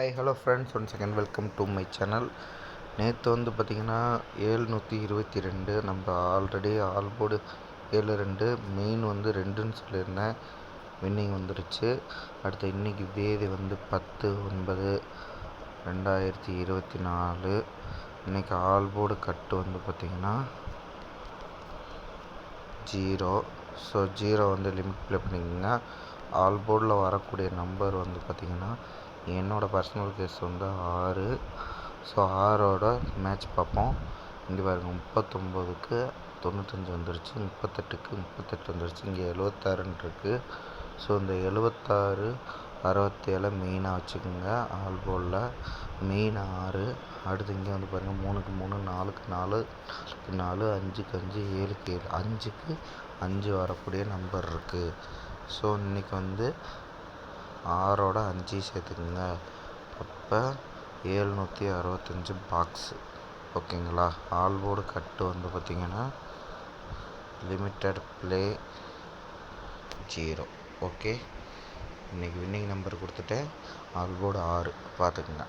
Hi hello friends one second welcome to my channel நேற்று வந்து பார்த்திங்கன்னா ஏழ்நூற்றி இருபத்தி ரெண்டு நம்ம ஆல்ரெடி ஆல்போர்டு ஏழு ரெண்டு மெயின் வந்து ரெண்டுன்னு சொல்லியிருந்தேன். வின்னிங் வந்துருச்சு. அடுத்து இன்றைக்கி தேதி வந்து பத்து ஒன்பது ரெண்டாயிரத்தி இருபத்தி நாலு. இன்றைக்கி ஆல்போர்டு கட்டு வந்து பார்த்திங்கன்னா ஜீரோ ஸோ ஜீரோ வந்து லிமிட் ப்ளே பண்ணிக்கோங்க. ஆல் போர்டில் வரக்கூடிய நம்பர் வந்து பார்த்திங்கன்னா என்னோடய பர்சனல் கேஸ் வந்து ஆறு. ஸோ ஆறோட மேட்ச் பார்ப்போம். இங்கே பாருங்கள் முப்பத்தொம்போதுக்கு தொண்ணூத்தஞ்சு வந்துருச்சு. முப்பத்தெட்டுக்கு முப்பத்தெட்டு வந்துருச்சு. இங்கே எழுவத்தாறுன்னு இருக்குது ஸோ இந்த எழுபத்தாறு அறுபத்தேழு மெயினாக வச்சுக்கோங்க. ஆல் போலில் மெயின் ஆறு. அடுத்து இங்கே வந்து பாருங்கள் மூணுக்கு மூணு நாலுக்கு நாலு நாலுக்கு நாலு அஞ்சுக்கு அஞ்சு ஏழுக்கு ஏழு. அஞ்சுக்கு அஞ்சு வரக்கூடிய நம்பர் இருக்குது ஸோ இன்றைக்கி வந்து ஆறோட அஞ்சு சேர்த்துக்குங்க. அப்போ ஏழ்நூற்றி அறுபத்தஞ்சி பாக்ஸு ஓகேங்களா? ஆல்போர்டு கட்டு வந்து பார்த்திங்கன்னா லிமிட்டட் ப்ளே ஜீரோ ஓகே இன்றைக்கி வின்னிங் நம்பர் கொடுத்துட்டேன் ஆல்போர்டு ஆறு பார்த்துக்குங்க.